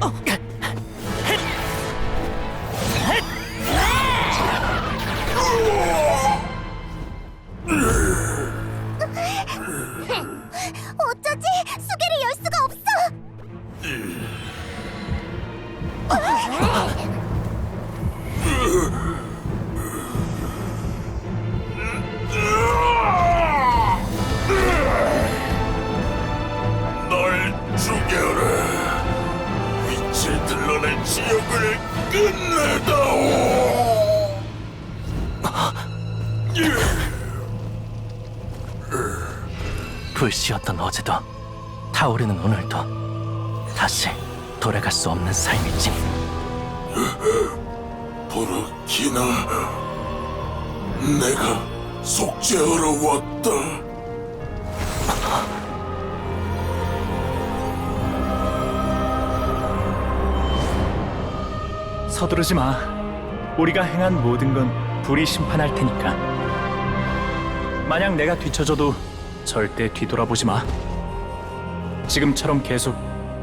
哦 지역을 끝내다오. 불씨였던 어제도 타오르는 오늘도 다시 돌아갈 수 없는 삶이지. 부르키나, 내가 속죄하러 왔다. 서두르지 마. 우리가 행한 모든 건 불이 심판할 테니까. 만약 내가 뒤처져도 절대 뒤돌아보지 마. 지금처럼 계속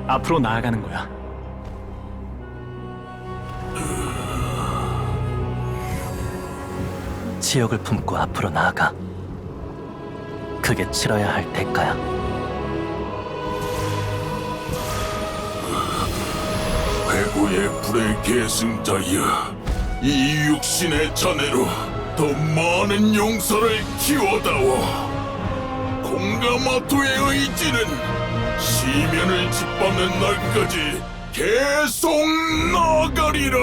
앞으로 나아가는 거야. 지옥을 품고 앞으로 나아가. 그게 치러야 할 대가야. 배구의 불의 계승자여 이 육신의 자네로 더 많은 용서를 키워다오. 공가마토의 의지는 시면을 짓밟는 날까지 계속 나아가리라